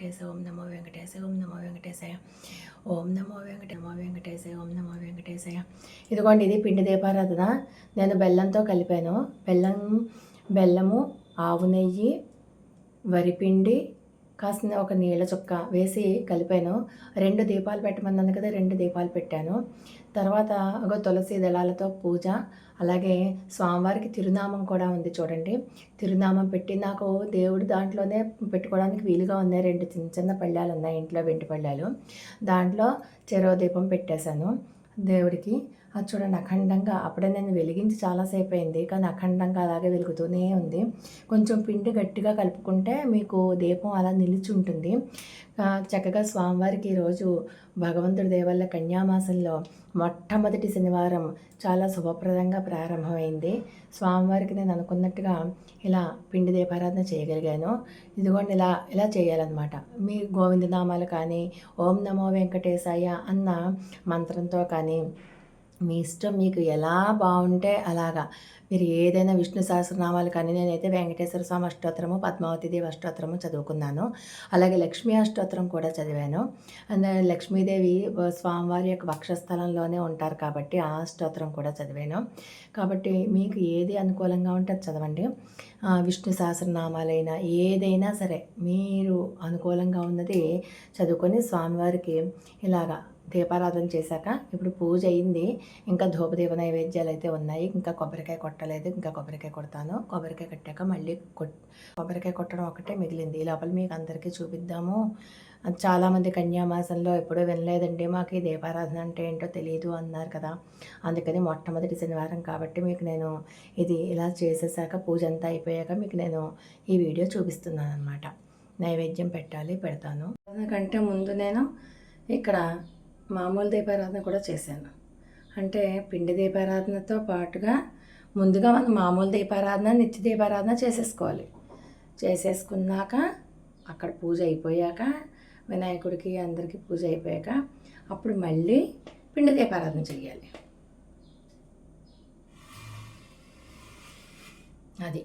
వెంకటేశ ఓం నమో వెంకటేశ ఓం నమో వెంకటేశయ ఓం నమో వెంకట నమో వెంకటేశయ ఓం నమో వెంకటేశయ ఇదిగోండి ఇది పిండి దీపారాధన. నేను బెల్లంతో కలిపాను. బెల్లం బెల్లము ఆవు నెయ్యి వరిపిండి కాసిన ఒక నీళ్ళ చుక్క వేసి కలిపాను. రెండు దీపాలు పెట్టమన్నాను కదా రెండు దీపాలు పెట్టాను. తర్వాత ఒక తులసి దళాలతో పూజ అలాగే స్వామివారికి తిరునామం కూడా ఉంది చూడండి. తిరునామం పెట్టి నాకు దేవుడు దాంట్లోనే పెట్టుకోవడానికి వీలుగా ఉన్నాయి. రెండు చిన్న చిన్న పళ్ళాలు ఉన్నాయి ఇంట్లో వెండి పళ్ళాలు. దాంట్లో చెరవ దీపం పెట్టేశాను. దేవుడికి. అది చూడండి అఖండంగా అప్పుడే నేను వెలిగించి చాలాసేపు అయింది కానీ అఖండంగా అలాగే వెలుగుతూనే ఉంది. కొంచెం పిండి గట్టిగా కలుపుకుంటే మీకు దీపం అలా నిలిచి ఉంటుంది చక్కగా స్వామివారికి ఈరోజు భగవంతుడి దేవల్ల కన్యామాసంలో మొట్టమొదటి శనివారం చాలా శుభప్రదంగా ప్రారంభమైంది. స్వామివారికి నేను అనుకున్నట్టుగా ఇలా పిండి దీపారాధన చేయగలిగాను. ఇదిగోండి ఇలా ఇలా చేయాలన్నమాట. మీ గోవిందనామాలు కానీ ఓం నమో వెంకటేశాయ అన్న మంత్రంతో కానీ మీ ఇష్టం మీకు ఎలా బాగుంటే అలాగా మీరు ఏదైనా విష్ణు సహస్రనామాలు కానీ నేనైతే వెంకటేశ్వర స్వామి అష్టోత్తరము పద్మావతి దేవి అష్టోత్తరము చదువుకున్నాను. అలాగే లక్ష్మీ అష్టోత్తరం కూడా చదివాను. అండ్ లక్ష్మీదేవి స్వామివారి యొక్క వక్షస్థలంలోనే ఉంటారు కాబట్టి ఆ అష్టోత్తరం కూడా చదివాను. కాబట్టి మీకు ఏది అనుకూలంగా ఉంటే అది చదవండి. విష్ణు సహస్రనామాలైనా ఏదైనా సరే మీరు అనుకూలంగా ఉన్నది చదువుకొని స్వామివారికి ఇలాగా దీపారాధన చేశాక ఇప్పుడు పూజ అయింది. ఇంకా ధూపదీప నైవేద్యాలు అయితే ఉన్నాయి. ఇంకా కొబ్బరికాయ కొట్ట కొట్టలేదు ఇంకా కొబ్బరికాయ కొడతాను. కొబ్బరికాయ కట్టాక మళ్ళీ కొట్ కొబ్బరికాయ కొట్టడం ఒకటే మిగిలింది. ఈ లోపల మీకు అందరికీ చూపిద్దాము. చాలామంది కన్యామాసంలో ఎప్పుడూ వినలేదండి మాకు ఈ దీపారాధన అంటే ఏంటో తెలియదు అన్నారు కదా. అందుకని మొట్టమొదటి శనివారం కాబట్టి మీకు నేను ఇది ఇలా చేసేసాక పూజ అంతా అయిపోయాక మీకు నేను ఈ వీడియో చూపిస్తున్నాను అనమాట నైవేద్యం పెట్టాలి పెడతాను. దానికంటే ముందు నేను ఇక్కడ మామూలు దీపారాధన కూడా చేశాను. అంటే పిండి దీపారాధనతో పాటుగా ముందుగా మనం మామూలు దీపారాధన నిత్య దీపారాధన చేసేసుకోవాలి. చేసేసుకున్నాక అక్కడ పూజ అయిపోయాక వినాయకుడికి అందరికీ పూజ అయిపోయాక అప్పుడు మళ్ళీ పిండి దీపారాధన చేయాలి. అది.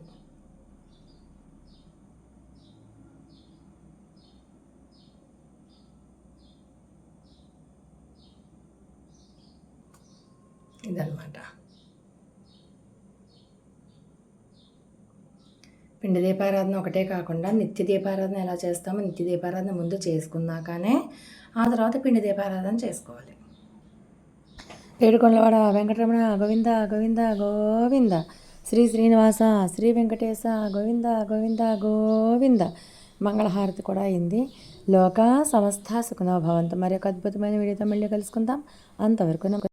ఇదన్నమాట. పిండి దీపారాధన ఒకటే కాకుండా నిత్య దీపారాధన ఎలా చేస్తామో నిత్య దీపారాధన ముందు చేసుకున్నాకనే ఆ తర్వాత పిండి దీపారాధన చేసుకోవాలి. ఏడుకొండలవాడ వెంకటరమణ గోవింద గోవింద గోవింద. శ్రీ శ్రీనివాస శ్రీ వెంకటేశ గోవింద గోవింద గోవింద. మంగళహారతి కూడా అయింది. లోక సమస్త సుఖనోభవంతో. మరి ఒక అద్భుతమైన వీడియోతో మళ్ళీ కలుసుకుందాం. అంతవరకు